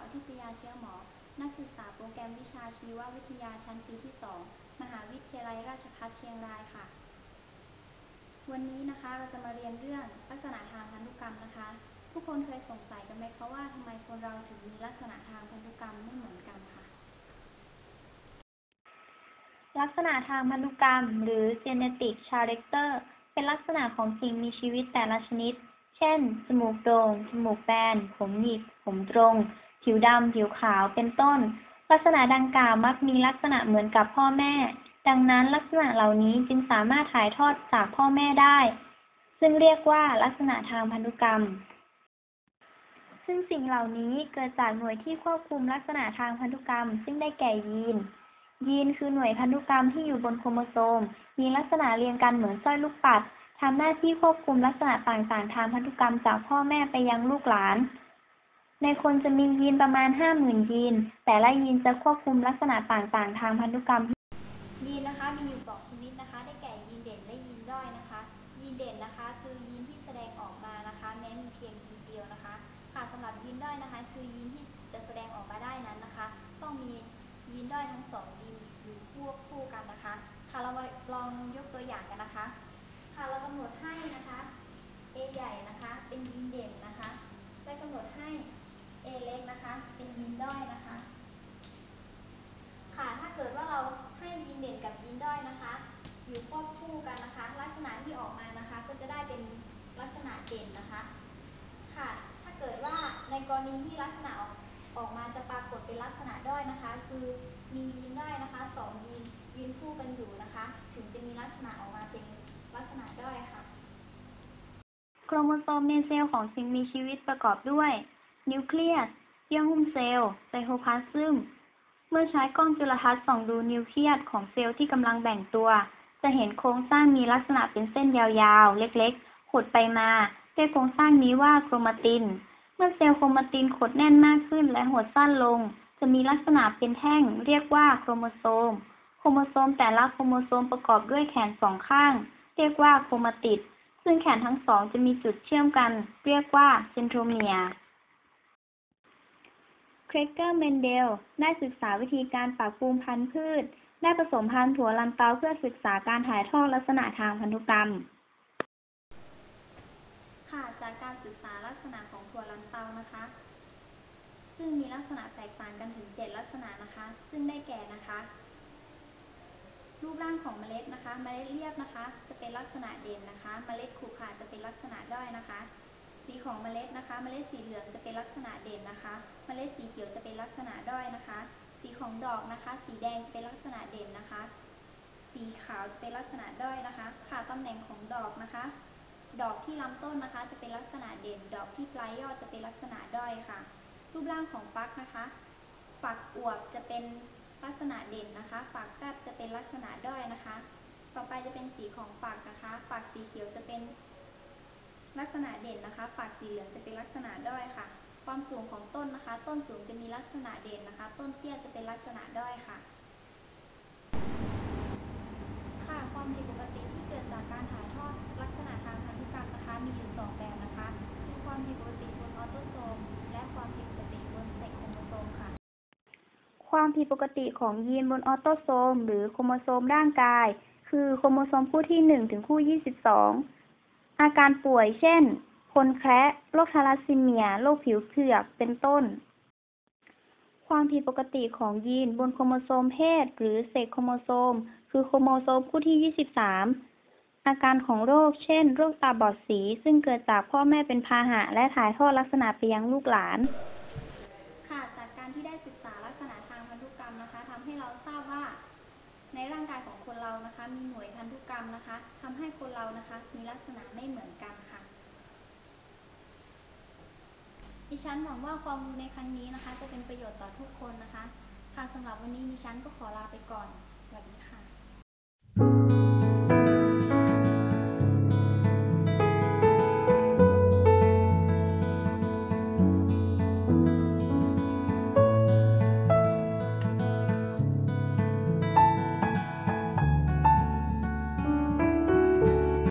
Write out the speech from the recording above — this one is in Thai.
าวทิตยาเชื้อหมอ นักศึกษาโปรแกรมวิชาชีววิทยาชั้นปีที่ 2 มหาวิทยาลัยราชภัฏเชียงรายค่ะ วันนี้นะคะเราจะมาเรียนเรื่องลักษณะทางพันธุกรรมนะคะผู้คนเคยสงสัยกันไหมคะว่าทำไมคนเราถึงมีลักษณะทางพันธุกรรมไม่เหมือนกันค่ะ ลักษณะทางพันธุกรรม หรือ genetic character เป็นลักษณะของสิ่งมีชีวิตแต่ละชนิด เช่น จมูกโดง่ง จมูกแบน ผมหยิก ผมตรง ผิวดำ ผิวขาว เป็นต้น ลักษณะดังกล่าวมักมีลักษณะเหมือนกับพ่อแม่ ดังนั้นลักษณะเหล่านี้จึงสามารถถ่ายทอดจากพ่อแม่ได้ ซึ่งเรียกว่าลักษณะทางพันธุกรรม ซึ่งสิ่งเหล่านี้เกิดจากหน่วยที่ควบคุมลักษณะทางพันธุกรรม ซึ่งได้แก่ยีน ยีนคือหน่วยพันธุกรรมที่อยู่บนโครโมโซม มีลักษณะเรียงกันเหมือนสร้อยลูกปัดทำหน้าที่ควบคุมลักษณะต่างๆ ทางพันธุกรรมจากพ่อแม่ไปยังลูกหลาน ในคนจะมียีนประมาณ 50,000 ยีน แต่ละยีนจะควบคุมลักษณะต่างๆ ทางพันธุกรรม ยีนนะคะมีอยู่ 2 ชนิดนะคะ ได้แก่ยีนเด่นและยีนด้อยนะคะ ยีนเด่นนะคะ คือยีนที่แสดงออกมานะคะ แม้มีเพียงยีนเดียวนะคะ ค่ะสำหรับยีนด้อยนะคะ คือยีนที่จะแสดงออกมาได้นั้นนะคะ ต้องมียีนด้อยทั้งสองยีนอยู่ควบคู่กันนะคะ ค่ะเรามาลองยกตัวอย่างกันนะคะ ค่ะเรากำหนดให้นะคะ A ใหญ่นะคะ เป็นยีนเด่นนะคะและกำหนดให้ A เล็กนะคะ เป็นยีนด้อยนะคะ ค่ะ ถ้าเกิดว่าเราให้ยีนเด่นกับยีนด้อยนะคะ อยู่ควบคู่กันนะคะ ลักษณะที่ออกมานะคะ ก็จะได้เป็นลักษณะเด่นนะคะ ค่ะ ถ้าเกิดว่าในกรณีที่ลักษณะออกออกมาจะปรากฏเป็นลักษณะด้อยนะคะ คือมียีนด้อยนะคะสองยีนยืนคู่กันอยู่นะคะ ถึงจะมีลักษณะออกมาเป็นลักษณะด้อยค่ะ โครโมโซมในเซลล์ของสิ่งมีชีวิตประกอบด้วย นิวเคลียส เยื่อหุ้มเซลล์ ไซโทพลาซึม เมื่อใช้กล้องจุลทรรศน์ส่องดูนิวเคลียสของเซลล์ที่กำลังแบ่งตัว จะเห็นโครงสร้างมีลักษณะเป็นเส้นยาวๆ เล็กๆหดไปมาเรียกโครงสร้างนี้ว่าโครมาติน เมื่อเซลล์โครมาตินขดแน่นมากขึ้นและหดสั้นลง จะมีลักษณะเป็นแท่ง เรียกว่าโครโมโซม โครโมโซมแต่ละโครโมโซมประกอบด้วยแขนสองข้าง เรียกว่าโครมาติดซึ่งแขนทั้งสองจะมีจุดเชื่อมกัน เรียกว่าเซนโทรเมียร์ เครกเกอร์เมนเดล ได้ศึกษาวิธีการปรับปรุงพันธุ์พืช ได้ผสมพันธุ์ถั่วลันเตาเพื่อศึกษาการถ่ายทอดลักษณะทางพันธุกรรม ค่ะ จากการศึกษาลักษณะของถั่วลันเตานะคะ ซึ่งมีลักษณะแตกต่างกันถึง 7 ลักษณะนะคะ ซึ่งได้แก่นะคะ รูปร่างของเมล็ดนะคะ เมล็ดเรียบนะคะ จะเป็นลักษณะเด่นนะคะ เมล็ดขรุขระจะเป็นลักษณะด้อยนะคะ สีของเมล็ดนะคะ เมล็ดสีเหลืองจะเป็นลักษณะเด่นนะคะ เมล็ดสีเขียวจะเป็นลักษณะด้อยนะคะ สีของดอกนะคะ สีแดงจะเป็นลักษณะเด่นนะคะ สีขาวจะเป็นลักษณะด้อยนะคะ ค่ะตำแหน่งของดอกนะคะ ดอกที่ลำต้นนะคะ จะเป็นลักษณะเด่น ดอกที่ปลายยอดจะเป็นลักษณะด้อยค่ะ รูปร่างของฟักนะคะ ฝักอวบจะเป็นลักษณะเด่นนะคะ ฝักแฟบจะเป็นลักษณะด้อยนะคะ ต่อไปจะเป็นสีของฝักนะคะ ฝักสีเขียวจะเป็น ลักษณะเด่นนะคะฝักสีเหลืองจะเป็นลักษณะด้อยค่ะ ความสูงของต้นนะคะ ต้นสูงจะมีลักษณะเด่นนะคะ ต้นเตี้ยจะเป็นลักษณะด้อยค่ะ ค่ะความผิดปกติที่เกิดจากการถ่ายทอดลักษณะทางพันธุกรรมนะคะ มีอยู่ 2 แบบนะคะ คือความผิดปกติบนออโตโซม และความผิดปกติบนเซ็กโครโมโซมค่ะ ความผิดปกติของยีนบนออโตโซม หรือโครโมโซมร่างกาย คือโครโมโซมคู่ที่1ถึงคู่ 22 อาการป่วยเช่น คนแคระโรคทาลัสซีเมีย โรคผิวเผือก เป็นต้น ความผิดปกติของยีนบนโครโมโซมเพศ หรือเซกโครโมโซม คือโครโมโซมคู่ที่ 23 อาการของโรค เช่น โรคตาบอดสี ซึ่งเกิดจากพ่อแม่เป็นพาหะ และถ่ายทอดลักษณะไปยังลูกหลาน ค่ะ จากการที่ได้ศึกษาลักษณะทางพันธุกรรมนะคะทำให้เราทราบว่า ในร่างกายของคนเรานะคะ มีหน่วยพันธุกรรมนะคะทำให้คนเรานะคะ มีลักษณะไม่เหมือนกันค่ะ ดิฉันหวังว่าความรู้ในครั้งนี้นะคะ จะเป็นประโยชน์ต่อทุกคนนะคะค่ะสำหรับวันนี้ดิฉันก็ขอลาไปก่อนสวัสดีค่ะ